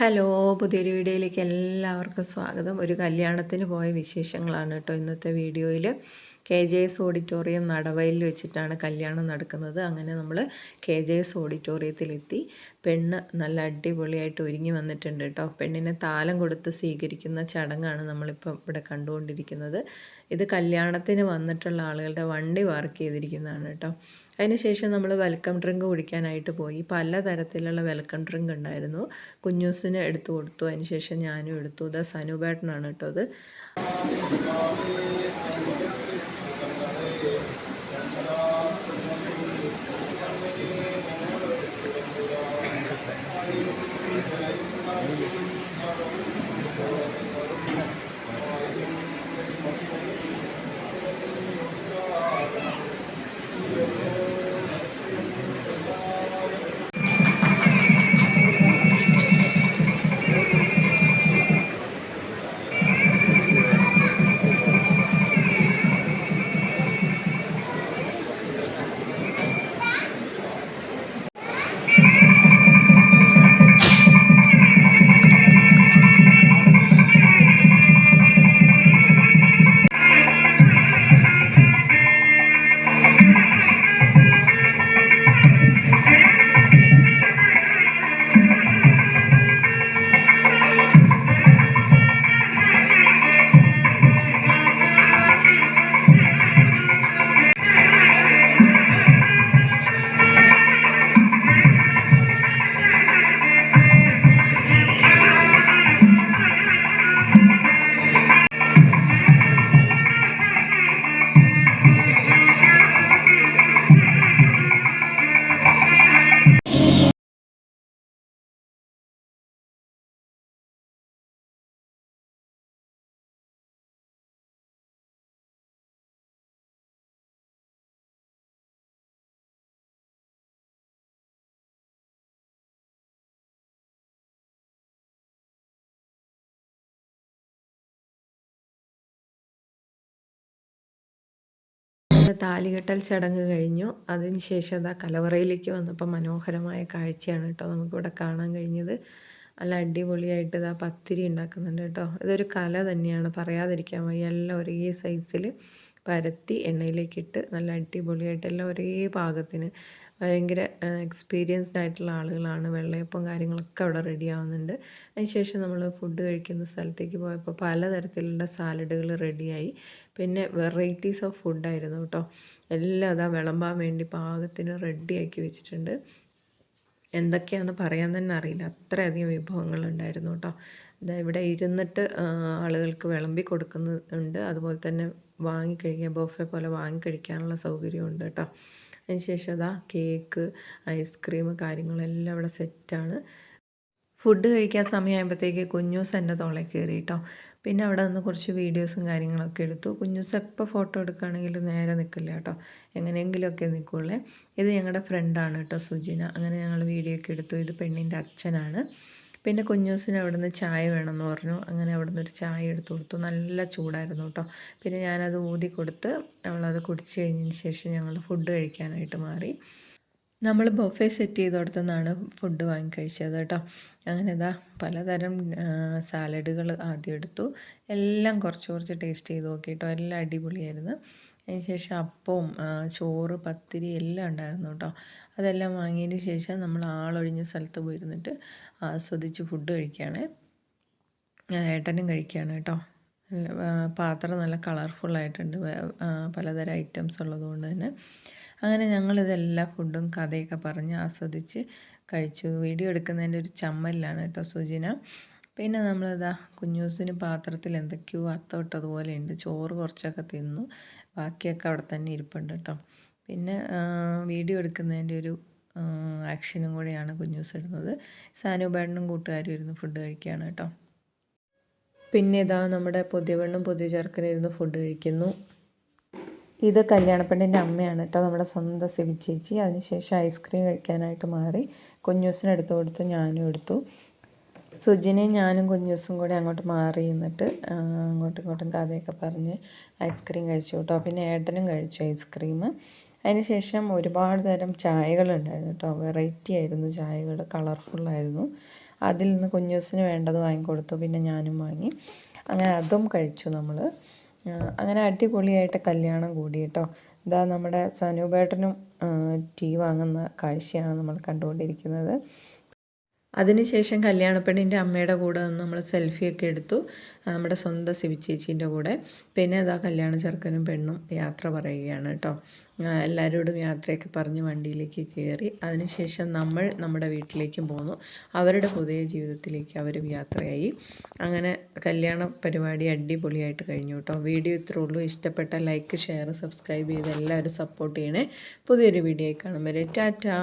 Hello പുതിയൊരു വീഡിയോയിലേക്ക് എല്ലാവർക്കും സ്വാഗതം. ഒരു കല്യാണത്തിന് പോയ വിശേഷങ്ങളാണ് കേട്ടോ ഇന്നത്തെ വീഡിയോയിൽ. കെ ജെ എസ് ഓഡിറ്റോറിയം നടവയിൽ വെച്ചിട്ടാണ് കല്യാണം നടക്കുന്നത്. അങ്ങനെ നമ്മൾ കെ ജെ എസ് ഓഡിറ്റോറിയത്തിലെത്തി. പെണ്ണ് നല്ല അടിപൊളിയായിട്ട് ഒരുങ്ങി വന്നിട്ടുണ്ട് കേട്ടോ. പെണ്ണിനെ താലം കൊടുത്ത് സ്വീകരിക്കുന്ന ചടങ്ങാണ് നമ്മളിപ്പോൾ ഇവിടെ കണ്ടുകൊണ്ടിരിക്കുന്നത്. ഇത് കല്യാണത്തിന് വന്നിട്ടുള്ള ആളുകളുടെ വണ്ടി വർക്ക് ചെയ്തിരിക്കുന്നതാണ് കേട്ടോ. അതിനുശേഷം നമ്മൾ വെൽക്കം ഡ്രിങ്ക് കുടിക്കാനായിട്ട് പോയി. പലതരത്തിലുള്ള വെൽക്കം ഡ്രിങ്ക് ഉണ്ടായിരുന്നു. കുഞ്ഞൂസിന് എടുത്തു കൊടുത്തു. അതിനുശേഷം ഞാനും എടുത്തു. ഇത് സനുബേട്ടനാണ് കേട്ടോ അത്. താലികെട്ടൽ ചടങ്ങ് കഴിഞ്ഞു. അതിനുശേഷം അതാ കലവറയിലേക്ക് വന്നപ്പോൾ മനോഹരമായ കാഴ്ചയാണ് കേട്ടോ നമുക്കിവിടെ കാണാൻ കഴിഞ്ഞത്. നല്ല അടിപൊളിയായിട്ട് ഇതാ പത്തിരി ഉണ്ടാക്കുന്നുണ്ട് കേട്ടോ. ഇതൊരു കല തന്നെയാണ്. പറയാതിരിക്കാൻ വയ്യ. എല്ലാം ഒരേ സൈസിൽ പരത്തി എണ്ണയിലേക്കിട്ട് നല്ല അടിപൊളിയായിട്ട് എല്ലാം ഒരേ പാകത്തിന് ഭയങ്കര എക്സ്പീരിയൻസ്ഡ് ആയിട്ടുള്ള ആളുകളാണ്. വെള്ളയപ്പം കാര്യങ്ങളൊക്കെ അവിടെ റെഡി ആവുന്നുണ്ട്. അതിനുശേഷം നമ്മൾ ഫുഡ് കഴിക്കുന്ന സ്ഥലത്തേക്ക് പോയപ്പോൾ പലതരത്തിലുള്ള സാലഡുകൾ റെഡിയായി പിന്നെ വെറൈറ്റീസ് ഓഫ് ഫുഡായിരുന്നു കേട്ടോ. എല്ലാം അതാ വിളമ്പാൻ വേണ്ടി പാകത്തിന് റെഡിയാക്കി വെച്ചിട്ടുണ്ട്. എന്തൊക്കെയാണെന്ന് പറയാൻ തന്നെ അറിയില്ല. അത്രയധികം വിഭവങ്ങളുണ്ടായിരുന്നു കേട്ടോ. ഇവിടെ ഇരുന്നിട്ട് ആളുകൾക്ക് വിളമ്പി കൊടുക്കുന്നുണ്ട്. അതുപോലെ തന്നെ വാങ്ങിക്കഴിക്കാൻ ബൊഫെ പോലെ വാങ്ങിക്കഴിക്കാനുള്ള സൗകര്യമുണ്ട് കേട്ടോ. അതിനുശേഷം അതാ കേക്ക് ഐസ്ക്രീം കാര്യങ്ങളെല്ലാം ഇവിടെ സെറ്റാണ് ഫുഡ് കഴിക്കാൻ സമയമായപ്പോഴത്തേക്ക് കുഞ്ഞൂസ് എന്റെ തോളെ കയറി കേട്ടോ. പിന്നെ അവിടെ നിന്ന് കുറച്ച് വീഡിയോസും കാര്യങ്ങളൊക്കെ എടുത്തു. കുഞ്ഞൂസ് എപ്പോൾ ഫോട്ടോ എടുക്കുകയാണെങ്കിൽ നേരെ നിൽക്കില്ല കേട്ടോ. എങ്ങനെയെങ്കിലുമൊക്കെ നിൽക്കുള്ളേ. ഇത് ഞങ്ങളുടെ ഫ്രണ്ടാണ് കേട്ടോ സുജിന. അങ്ങനെ ഞങ്ങൾ വീഡിയോ ഒക്കെ എടുത്തു. ഇത് പെണ്ണിന്റെ അച്ഛനാണ്. പിന്നെ കുഞ്ഞൂസിന് അവിടെ നിന്ന് ചായ വേണമെന്ന് പറഞ്ഞു. അങ്ങനെ അവിടെ നിന്ന് ഒരു ചായ എടുത്തു കൊടുത്തു. നല്ല ചൂടായിരുന്നു കേട്ടോ. പിന്നെ ഞാനത് ഊതി കൊടുത്ത് അവളത് കുടിച്ച് കഴിഞ്ഞതിന് ശേഷം ഞങ്ങൾ ഫുഡ് കഴിക്കാനായിട്ട് മാറി. നമ്മൾ ബൊഫെ സെറ്റ് ചെയ്ത് കൊടുത്തെന്നാണ് ഫുഡ് വാങ്ങി കഴിച്ചത് കേട്ടോ. അങ്ങനെ ഇതാ പലതരം സാലഡുകൾ ആദ്യം എടുത്തു. എല്ലാം കുറച്ച് കുറച്ച് ടേസ്റ്റ് ചെയ്ത് നോക്കി കേട്ടോ എല്ലാം അടിപൊളിയായിരുന്നു. അതിനുശേഷം അപ്പവും ചോറ് പത്തിരി എല്ലാം ഉണ്ടായിരുന്നു കേട്ടോ. അതെല്ലാം വാങ്ങിയതിന് ശേഷം നമ്മൾ ആളൊഴിഞ്ഞ സ്ഥലത്ത് പോയിരുന്നിട്ട് ആസ്വദിച്ച് ഫുഡ് കഴിക്കുകയാണ്. ഏട്ടനും കഴിക്കുകയാണ് കേട്ടോ. പാത്രം നല്ല കളർഫുള്ളായിട്ടുണ്ട് പലതരം ഐറ്റംസ് ഉള്ളതുകൊണ്ട് തന്നെ. അങ്ങനെ ഞങ്ങളിതെല്ലാ ഫുഡും കഥയൊക്കെ പറഞ്ഞ് ആസ്വദിച്ച് കഴിച്ചു. വീഡിയോ എടുക്കുന്നതിന്റെ ഒരു ചമ്മലിലാണ് കേട്ടോ സുജിന. പിന്നെ നമ്മളിതാ കുഞ്ഞൂസിന് പാത്രത്തിൽ എന്തൊക്കെയോ അത്തോട്ടതുപോലെ ഉണ്ട്. ചോറ് കുറച്ചൊക്കെ തിന്നു. ബാക്കിയൊക്കെ അവിടെ തന്നെ ഇരിപ്പുണ്ട് കേട്ടോ. പിന്നെ വീഡിയോ എടുക്കുന്നതിന്റെ ഒരു ആക്ഷനും കൂടെയാണ് കുഞ്ഞൂസ് ഇടുന്നത്. സാനുബേടനും കൂട്ടുകാരും ഇരുന്ന് ഫുഡ് കഴിക്കുകയാണ് കേട്ടോ. പിന്നെ ഇതാ നമ്മുടെ പുതിയ ചെറുക്കനും ഇരുന്ന് ഫുഡ് കഴിക്കുന്നു. ഇത് കല്യാണപ്പെണ്ണിന്റെ അമ്മയാണ് കേട്ടോ നമ്മുടെ സ്വന്തം സിവി ചേച്ചി. അതിനുശേഷം ഐസ്ക്രീം കഴിക്കാനായിട്ട് മാറി. കുഞ്ഞൂസിന് എടുത്തു കൊടുത്തു ഞാനും എടുത്തു. സുജിനെ ഞാനും കുഞ്ഞൂസും കൂടി അങ്ങോട്ട് മാറി നിന്നിട്ട് അങ്ങോട്ടും ഇങ്ങോട്ടും കഥയൊക്കെ പറഞ്ഞ് ഐസ്ക്രീം കഴിച്ചു കേട്ടോ. പിന്നെ ഏട്ടനും കഴിച്ചു ഐസ്ക്രീം അതിനുശേഷം ഒരുപാട് തരം ചായകളുണ്ടായിരുന്നു കേട്ടോ. വെറൈറ്റി ആയിരുന്നു ചായകൾ കളർഫുള്ളായിരുന്നു അതിൽ നിന്ന് കുഞ്ഞൂസിന് വേണ്ടത് വാങ്ങിക്കൊടുത്തു പിന്നെ ഞാനും വാങ്ങി. അങ്ങനെ അതും കഴിച്ചു നമ്മൾ അങ്ങനെ അടിപൊളിയായിട്ട് കല്യാണം കൂടി കേട്ടോ. ഇതാ നമ്മുടെ സനൂപേട്ടനും ടീ വാങ്ങുന്ന കാഴ്ചയാണ് നമ്മൾ കണ്ടുകൊണ്ടിരിക്കുന്നത്. അതിനുശേഷം കല്യാണപ്പെണ്ണിന്റെ അമ്മയുടെ കൂടെ നിന്ന് നമ്മൾ സെൽഫിയൊക്കെ എടുത്തു. നമ്മുടെ സ്വന്തം സിവി ചേച്ചീന്റെ കൂടെ. പിന്നെ അതാ കല്യാണ ചെറുക്കനും പെണ്ണും യാത്ര പറയുകയാണ് കേട്ടോ. എല്ലാവരോടും യാത്രയൊക്കെ പറഞ്ഞ് വണ്ടിയിലേക്ക് കയറി. അതിനുശേഷം നമ്മൾ നമ്മുടെ വീട്ടിലേക്കും പോന്നു. അവരുടെ പുതിയ ജീവിതത്തിലേക്ക് അവരും യാത്രയായി. അങ്ങനെ കല്യാണ പരിപാടി അടിപൊളിയായിട്ട് കഴിഞ്ഞു കേട്ടോ. വീഡിയോ ഇത്രേ ഉള്ളൂ. ഇഷ്ടപ്പെട്ട ലൈക്ക് ഷെയർ സബ്സ്ക്രൈബ് ചെയ്ത് എല്ലാവരും സപ്പോർട്ട് ചെയ്യണേ. പുതിയൊരു വീഡിയോ കാണും വരെ. ടാറ്റാ.